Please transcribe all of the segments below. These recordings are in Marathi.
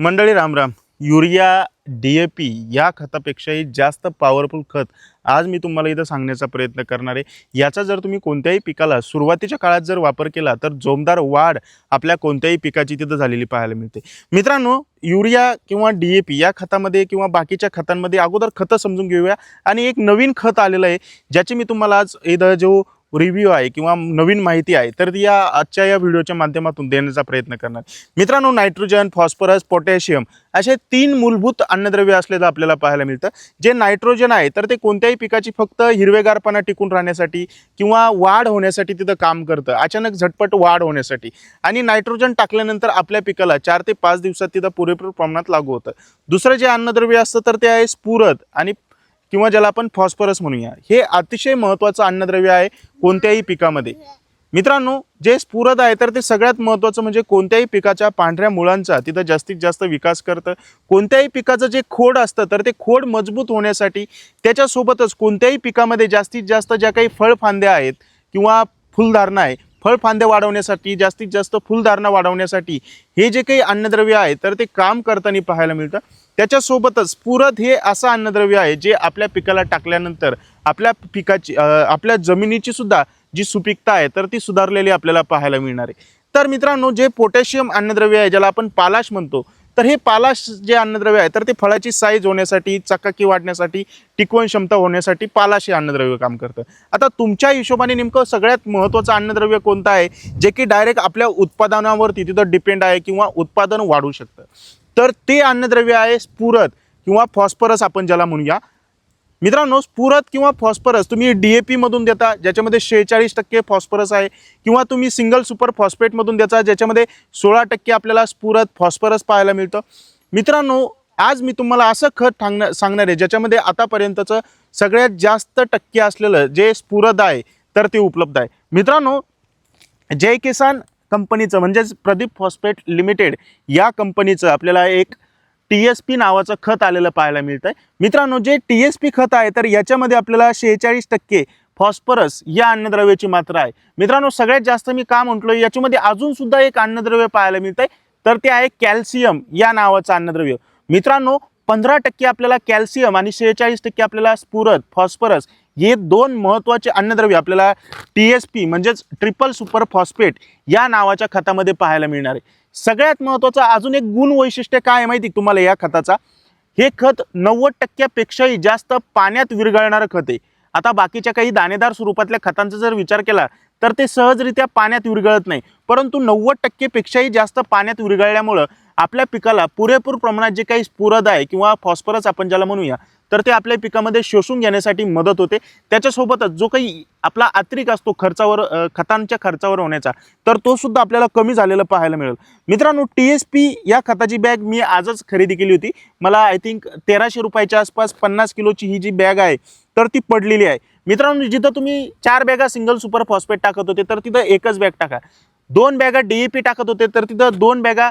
मंडळी रामराम युरिया डी ए पी या खतापेक्षाही जास्त पॉवरफुल खत आज मी तुम्हाला इथं सांगण्याचा प्रयत्न करणार आहे. याचा जर तुम्ही कोणत्याही पिकाला सुरुवातीच्या काळात जर वापर केला तर जोमदार वाढ आपल्या कोणत्याही पिकाची तिथं झालेली पाहायला मिळते. मित्रांनो युरिया किंवा डी ए पी या खतामध्ये किंवा बाकीच्या खतांमध्ये अगोदर खतं समजून घेऊया. आणि एक नवीन खत आलेलं आहे ज्याची मी तुम्हाला आज इथं जो रिव्ह्यू आहे किंवा नवीन माहिती आहे तर ती या आजच्या या व्हिडिओच्या माध्यमातून देण्याचा प्रयत्न करणार. मित्रांनो नायट्रोजन फॉस्फरस पोटॅशियम असे तीन मूलभूत अन्नद्रव्य असलेलं आपल्याला पाहायला मिळतं. जे नायट्रोजन आहे तर ते कोणत्याही पिकाची फक्त हिरवेगारपणा टिकून राहण्यासाठी किंवा वाढ होण्यासाठी तिथं काम करतं. अचानक झटपट वाढ होण्यासाठी. आणि नायट्रोजन टाकल्यानंतर आपल्या पिकाला चार ते पाच दिवसात तिथं पुरेपूर प्रमाणात लागू होतं. दुसरं जे अन्नद्रव्य असतं तर ते आहे स्फुरद आणि किंवा ज्याला आपण फॉस्फरस म्हणूया. हे अतिशय महत्त्वाचं अन्नद्रव्य आहे कोणत्याही पिकामध्ये. मित्रांनो जे स्फुरद आहे तर ते सगळ्यात महत्त्वाचं म्हणजे कोणत्याही पिकाच्या पांढऱ्या मुळांचा तिथं जास्तीत जास्त विकास करतं. कोणत्याही पिकाचं जे खोड असतं तर ते खोड मजबूत होण्यासाठी त्याच्यासोबतच कोणत्याही पिकामध्ये जास्तीत जास्त ज्या काही फळफांद्या आहेत किंवा फुलधारणा आहे फळफांद्या वाढवण्यासाठी जास्तीत जास्त फुलधारणा वाढवण्यासाठी हे जे काही अन्नद्रव्य आहे तर ते काम करताना पाहायला मिळतं. त्याच्यासोबतच पुरत हे असं अन्नद्रव्य आहे जे आपल्या पिकाला टाकल्यानंतर आपल्या पिकाची आपल्या जमिनीची सुद्धा जी सुपीकता आहे तर ती सुधारलेली आपल्याला पाहायला मिळणार आहे. तर मित्रांनो जे पोटॅशियम अन्नद्रव्य आहे ज्याला आपण पालाश म्हणतो तर हे पालाश जे अन्नद्रव्य आहे तर ते फळाची साईज होण्यासाठी चकाकी वाढण्यासाठी टिकवण क्षमता होण्यासाठी पालाश हे अन्नद्रव्य काम करतं. आता तुमच्या हिशोबाने नेमकं सगळ्यात महत्त्वाचं अन्नद्रव्य कोणतं आहे जे की डायरेक्ट आपल्या उत्पादनावरती तिथं डिपेंड आहे किंवा उत्पादन वाढू शकतं. तर ते अन्नद्रव्य आहे स्फुरद किंवा फॉस्फरस आपण ज्याला म्हणूया. मित्रांनो स्फुरद किंवा फॉस्फरस तुम्ही डी ए पीमधून देता ज्याच्यामध्ये शेहेचाळीस टक्के फॉस्फरस आहे किंवा तुम्ही सिंगल सुपर फॉस्फेटमधून देता ज्याच्यामध्ये सोळा टक्के आपल्याला स्फुरद फॉस्फरस पाहायला मिळतं. मित्रांनो आज मी तुम्हाला असं खत ठांगणार सांगणार आहे ज्याच्यामध्ये आतापर्यंतचं सगळ्यात जास्त टक्के असलेलं जे स्फुरद आहे तर ते उपलब्ध आहे. मित्रांनो जय किसान कंपनीचं म्हणजेच प्रदीप फॉस्फेट लिमिटेड या कंपनीचं आपल्याला एक टी एस पी नावाचं खत आलेलं पाहायला मिळतं आहे मित्रांनो जे टी एस पी खत आहे तर याच्यामध्ये आपल्याला शेहेचाळीस टक्के फॉस्फरस या अन्नद्रव्याची मात्रा आहे. मित्रांनो सगळ्यात जास्त मी का म्हटलो याच्यामध्ये अजून सुद्धा एक अन्नद्रव्य पाहायला मिळतंय तर ते आहे कॅल्शियम या नावाचं अन्नद्रव्य. मित्रांनो पंधरा टक्के आपल्याला कॅल्शियम आणि शेहेचाळीस टक्के आपल्याला स्फुरद फॉस्फरस हे दोन महत्त्वाचे अन्नद्रव्य आपल्याला टी एस पी म्हणजेच ट्रिपल सुपर फॉस्फेट या नावाच्या खतामध्ये पाहायला मिळणार आहे. सगळ्यात महत्त्वाचं अजून एक गुण वैशिष्ट्य काय आहे माहिती आहे तुम्हाला या खताचा? हे खत नव्वद टक्क्यापेक्षाही जास्त पाण्यात विरघळणारं खत आहे. आता बाकीच्या काही दाणेदार स्वरूपातल्या खतांचा जर विचार केला तर ते सहजरित्या पाण्यात विरघळत नाही. परंतु नव्वद टक्केपेक्षाही जास्त पाण्यात विरघळल्यामुळं आपल्या पिकाला पुरेपूर प्रमाणात जे काही स्फुरद आहे किंवा फॉस्फरस आपण ज्याला म्हणूया तर ते आपल्या पिकामध्ये शोषून घेण्यासाठी मदत होते. त्याच्यासोबतच जो काही आपला अतिरिक्त असतो खर्चावर खतांच्या खर्चावर होण्याचा तर तो सुद्धा आपल्याला कमी झालेला पाहायला मिळेल. मित्रांनो टी एस पी या खताची बॅग मी आजच खरेदी केली होती. मला आय थिंक तेराशे रुपयाच्या आसपास पन्नास किलोची ही जी बॅग आहे तर ती पडलेली आहे. मित्रांनो जिथं तुम्ही चार बॅगा सिंगल सुपर फॉस्फेट टाकत होते तर तिथं एकच बॅग टाका. दोन बॅगा डी ए पी टाकत होते तर तिथं दोन बॅगा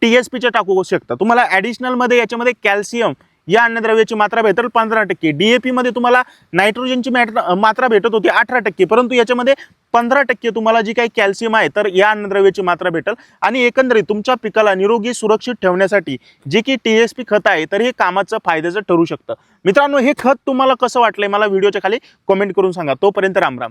टी एस पीच्या टाकू शकता. तुम्हाला ॲडिशनलमध्ये याच्यामध्ये कॅल्शियम या अन्नद्रव्याची मात्रा भेटेल पंधरा टक्के. डी ए पीमध्ये तुम्हाला नायट्रोजनची मॅट- मात्रा भेटत होती अठरा टक्के. परंतु याच्यामध्ये पंधरा टक्के तुम्हाला जी काही कॅल्शियम आहे तर या अन्नद्रव्याची मात्रा भेटेल. आणि एकंदरीत तुमच्या पिकाला निरोगी सुरक्षित ठेवण्यासाठी जे की टी एस पी खत आहे तर हे कामाचं फायद्याचं ठरू शकतं. मित्रांनो हे खत तुम्हाला कसं वाटलंय मला व्हिडिओच्या खाली कमेंट करून सांगा. तोपर्यंत रामराम